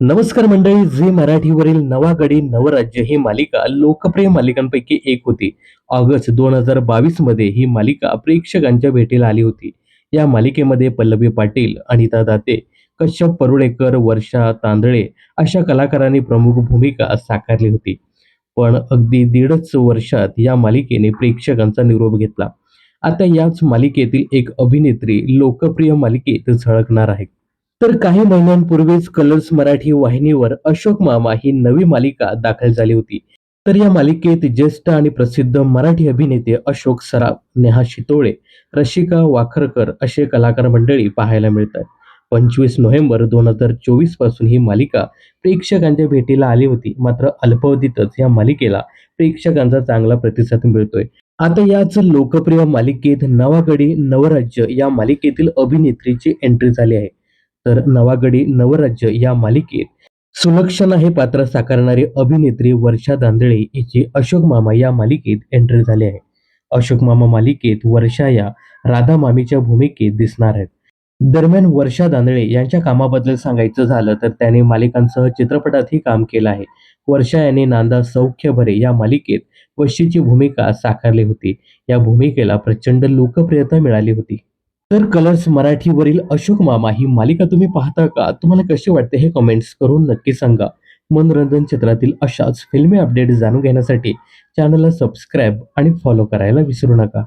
नमस्कार मंडळी झी मराठीवरील नवागडी नवराज्य ही मालिका लोकप्रिय मालिकांपैकी एक होती. ऑगस्ट दोन हजार बावीसमध्ये ही मालिका प्रेक्षकांच्या भेटीला आली होती. या मालिकेमध्ये पल्लवी पाटील अनिता दाते कश्यप परुळेकर वर्षा तांदळे अशा कलाकारांनी प्रमुख भूमिका साकारली होती. पण अगदी दीडच वर्षात या मालिकेने प्रेक्षकांचा निरोप घेतला. आता याच मालिकेतील एक अभिनेत्री लोकप्रिय मालिकेत झळकणार आहे तर काही महिन्यांपूर्वीच कलर्स मराठी वाहिनीवर अशोक मामा ही नवी मालिका दाखल झाली होती. तर या मालिकेत ज्येष्ठ आणि प्रसिद्ध मराठी अभिनेते अशोक सराफ नेहा शितोळे रशिका वाखरकर असे कलाकार मंडळी पाहायला मिळतात. पंचवीस नोव्हेंबर दोन हजार चोवीसपासून ही मालिका प्रेक्षकांच्या भेटीला आली होती. मात्र अल्पावधीतच या मालिकेला प्रेक्षकांचा चांगला प्रतिसाद मिळतोय. आता याच लोकप्रिय मालिकेत नवागडी नवराज्य या मालिकेतील अभिनेत्रीची एंट्री झाली आहे. तर नवागडी नवराज्य या मालिकेत सुलक्षणा हे पात्र साकारणारी अभिनेत्री वर्षा दांदळे हिची अशोक मामा या मालिकेत एंट्री झाली आहे. अशोक मामा मालिकेत वर्षा या राधा मामीच्या भूमिकेत दिसणार आहेत. दरम्यान वर्षा दांदळे यांच्या कामाबद्दल सांगायचं झालं तर त्याने मालिकांसह चित्रपटातही काम केलं आहे. वर्षा यांनी नांदा सौख्य भरे या मालिकेत वशीची भूमिका साकारली होती. या भूमिकेला प्रचंड लोकप्रियता मिळाली होती. तर कलर्स मराठीवरील अशोक मामा ही मालिका तुम्ही पाहता का? तुम्हाला कशी वाटते हे कमेंट्स करून नक्की सांगा. मनोरंजन क्षेत्रातील अशाच फिल्मी अपडेट जाणून घेण्यासाठी चॅनलला सबस्क्राईब आणि फॉलो करायला विसरू नका.